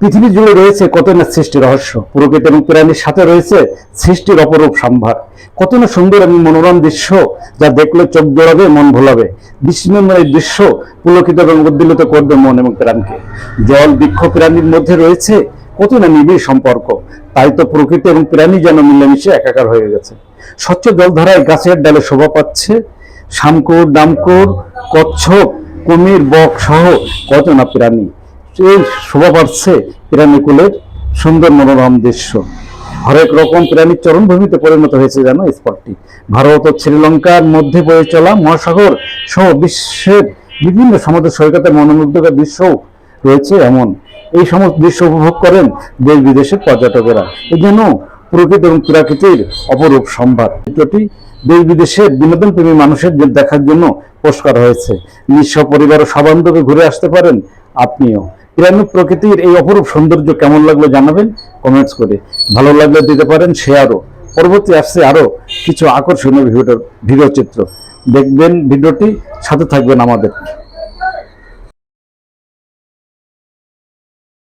পৃথিবী জুড়ে রয়েছে কত না সৃষ্টি রহস্য? প্রকৃতি এবং প্রাণীর সাথে রয়েছে সৃষ্টির অপরূপ সম্ভার। কত না সুন্দর এবং মনোরম দৃশ্য যা দেখলে চোখ জোড়াবে, মন ভোলাবে। বিস্ময়ময় দৃশ্য পুলকিত এবং উদ্দীলিত করবে মন এবং প্রাণকে। জল, বৃক্ষ, প্রাণীর মধ্যে রয়েছে কত না নিবিড় সম্পর্ক। তাই তো প্রকৃতি এবং প্রাণী যেন মিলেমিশে একাকার হয়ে গেছে। স্বচ্ছ জলধারায় গাছের ডালে শোভা পাচ্ছে। শামকুর, ডামকুর, কচ্ছপ, কুমির, বক সহ কত না প্রাণী। শোভা পাচ্ছে প্রাণীকুলের সুন্দর মনোরম দৃশ্য। হরেক রকম প্রাণীর চরণভূমিতে পরিণত হয়েছে জানো স্পটটি। ভারত ও শ্রীলঙ্কার মধ্যে বয়ে চলা মহাসাগর সহ বিশ্বের বিভিন্ন সমুদ্র সৈকতের মনোমুগ্ধকর দৃশ্যও রয়েছে এমন। এই সমস্ত দৃশ্য উপভোগ করেন দেশ বিদেশের পর্যটকেরা। এই জন্য প্রকৃতি এবং প্রাকৃতির অপরূপ সম্ভার। চিত্রটি দেশ বিদেশের বিনোদন প্রেমী মানুষের দেখার জন্য পোস্ট করা হয়েছে। নিঃস্ব পরিবার ও সবান্ধবে ঘুরে আসতে পারেন আপনিও। প্রাণী প্রকৃতির এই অপরূপ সৌন্দর্য কেমন লাগল জানাবেন? কমেন্টস করে ভালো লাগলে দিতে পারেন শেয়ারও পরবর্তী আসছে আরও কিছু আকর্ষণীয় ভিডিও ভিডিও চিত্র। দেখবেন ভিডিওটি, সাথে থাকবেন আমাদের।